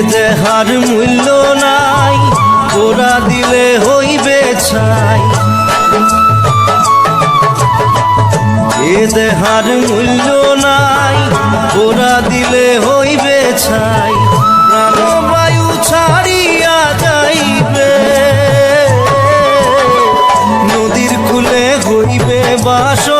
এ দেহার মূল্য নাই তোরা দিলে হইবে ছাই। এ দেহার মূল্য নাই তোরা দিলে হইবে ছাই। প্রাণবায়ু ছাড়িয়া যাইবে, নদীর কুলে হইবে বাসর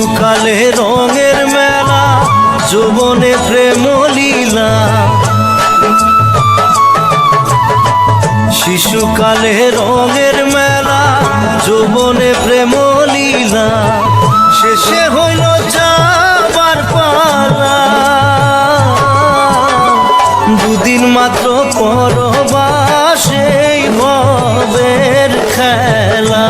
শিশুকালে রঙের মেলা, যৌবনে প্রেম লীলা। শিশুকালে রঙের মেলা, যৌবনে প্রেম লীলা। শেষে হইল যাবার পালা। দুদিন মাত্র পরবাসেই ভবের খেলা।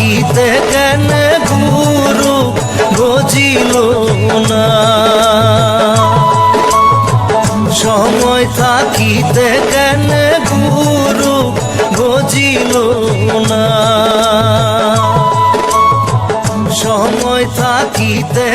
থাকিতে কেন গুরু বুঝিল না সময় থাকিতে কেন গুরু বুঝিল না সময় থাকিতে